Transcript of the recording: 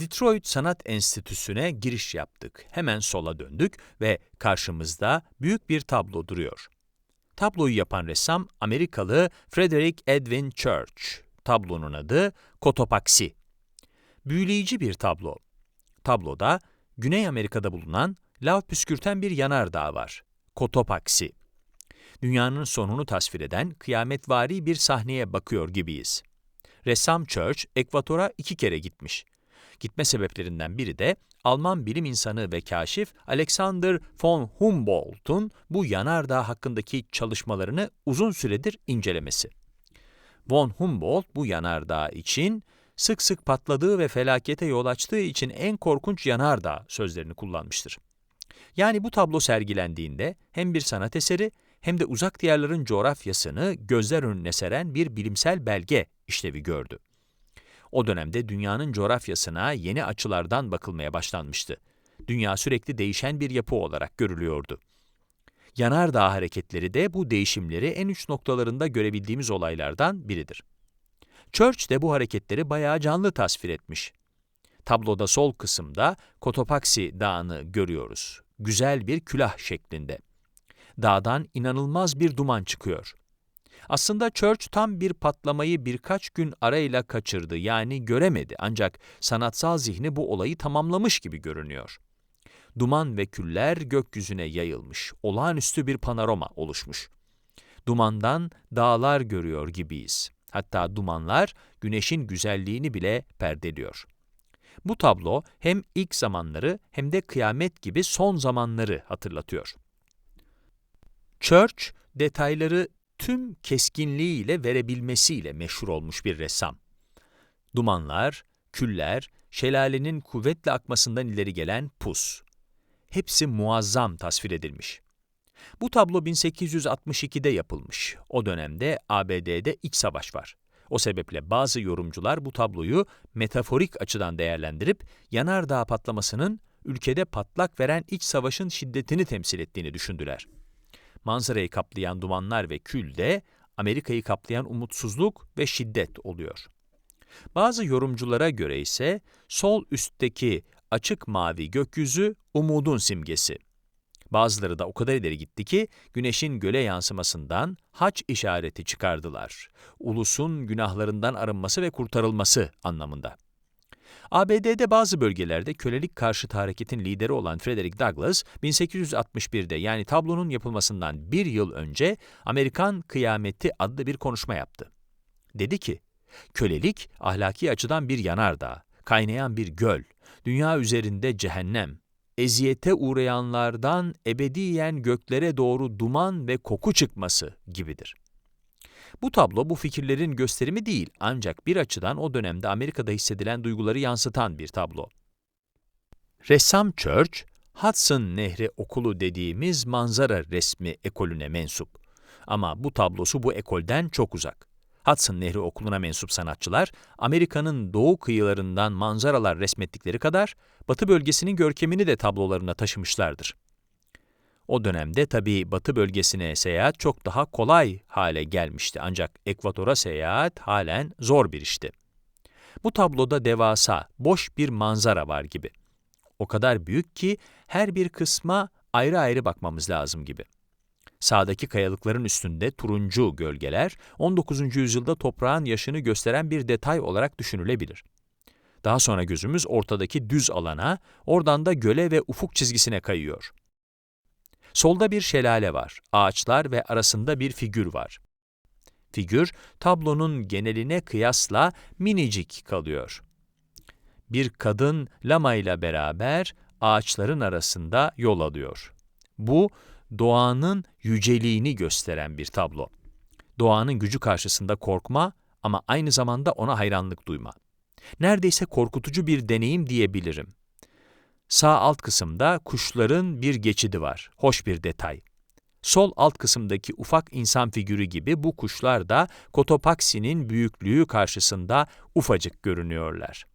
Detroit Sanat Enstitüsü'ne giriş yaptık. Hemen sola döndük ve karşımızda büyük bir tablo duruyor. Tabloyu yapan ressam Amerikalı Frederick Edwin Church. Tablonun adı Cotopaxi. Büyüleyici bir tablo. Tabloda Güney Amerika'da bulunan lav püskürten bir yanardağ var. Cotopaxi. Dünyanın sonunu tasvir eden kıyametvari bir sahneye bakıyor gibiyiz. Ressam Church, ekvatora iki kere gitmiş. Gitme sebeplerinden biri de Alman bilim insanı ve kaşif Alexander von Humboldt'un bu yanardağ hakkındaki çalışmalarını uzun süredir incelemesi. Von Humboldt bu yanardağ için sık sık patladığı ve felakete yol açtığı için en korkunç yanardağ sözlerini kullanmıştır. Yani bu tablo sergilendiğinde hem bir sanat eseri hem de uzak diyarların coğrafyasını gözler önüne seren bir bilimsel belge işlevi gördü. O dönemde dünyanın coğrafyasına yeni açılardan bakılmaya başlanmıştı. Dünya sürekli değişen bir yapı olarak görülüyordu. Yanardağ hareketleri de bu değişimleri en uç noktalarında görebildiğimiz olaylardan biridir. Church de bu hareketleri bayağı canlı tasvir etmiş. Tabloda sol kısımda Cotopaxi Dağı'nı görüyoruz. Güzel bir külah şeklinde. Dağdan inanılmaz bir duman çıkıyor. Aslında Church tam bir patlamayı birkaç gün arayla kaçırdı yani göremedi ancak sanatsal zihni bu olayı tamamlamış gibi görünüyor. Duman ve küller gökyüzüne yayılmış, olağanüstü bir panorama oluşmuş. Dumandan dağlar görüyor gibiyiz. Hatta dumanlar güneşin güzelliğini bile perdeliyor. Bu tablo hem ilk zamanları hem de kıyamet gibi son zamanları hatırlatıyor. Church, detayları tüm keskinliğiyle verebilmesiyle meşhur olmuş bir ressam. Dumanlar, küller, şelalenin kuvvetle akmasından ileri gelen pus. Hepsi muazzam tasvir edilmiş. Bu tablo 1862'de yapılmış. O dönemde ABD'de iç savaş var. O sebeple bazı yorumcular bu tabloyu metaforik açıdan değerlendirip yanardağ patlamasının ülkede patlak veren iç savaşın şiddetini temsil ettiğini düşündüler. Manzarayı kaplayan dumanlar ve kül de Amerika'yı kaplayan umutsuzluk ve şiddet oluyor. Bazı yorumculara göre ise sol üstteki açık mavi gökyüzü umudun simgesi. Bazıları da o kadar ileri gitti ki güneşin göle yansımasından haç işareti çıkardılar. Ulusun günahlarından arınması ve kurtarılması anlamında. ABD'de bazı bölgelerde kölelik karşıtı hareketin lideri olan Frederick Douglass, 1861'de yani tablonun yapılmasından bir yıl önce Amerikan Kıyameti adlı bir konuşma yaptı. Dedi ki, kölelik ahlaki açıdan bir yanardağ, kaynayan bir göl, dünya üzerinde cehennem, eziyete uğrayanlardan ebediyen göklere doğru duman ve koku çıkması gibidir. Bu tablo bu fikirlerin gösterimi değil ancak bir açıdan o dönemde Amerika'da hissedilen duyguları yansıtan bir tablo. Ressam Church, Hudson Nehri Okulu dediğimiz manzara resmi ekolüne mensup. Ama bu tablosu bu ekolden çok uzak. Hudson Nehri Okulu'na mensup sanatçılar, Amerika'nın doğu kıyılarından manzaralar resmettikleri kadar, batı bölgesinin görkemini de tablolarına taşımışlardır. O dönemde tabii batı bölgesine seyahat çok daha kolay hale gelmişti ancak ekvatora seyahat halen zor bir işti. Bu tabloda devasa, boş bir manzara var gibi. O kadar büyük ki her bir kısma ayrı ayrı bakmamız lazım gibi. Sağdaki kayalıkların üstünde turuncu gölgeler, 19. yüzyılda toprağın yaşını gösteren bir detay olarak düşünülebilir. Daha sonra gözümüz ortadaki düz alana, oradan da göle ve ufuk çizgisine kayıyor. Solda bir şelale var, ağaçlar ve arasında bir figür var. Figür, tablonun geneline kıyasla minicik kalıyor. Bir kadın lama ile beraber ağaçların arasında yol alıyor. Bu, doğanın yüceliğini gösteren bir tablo. Doğanın gücü karşısında korkma ama aynı zamanda ona hayranlık duyma. Neredeyse korkutucu bir deneyim diyebilirim. Sağ alt kısımda kuşların bir geçidi var. Hoş bir detay. Sol alt kısımdaki ufak insan figürü gibi bu kuşlar da Kotopaxi'nin büyüklüğü karşısında ufacık görünüyorlar.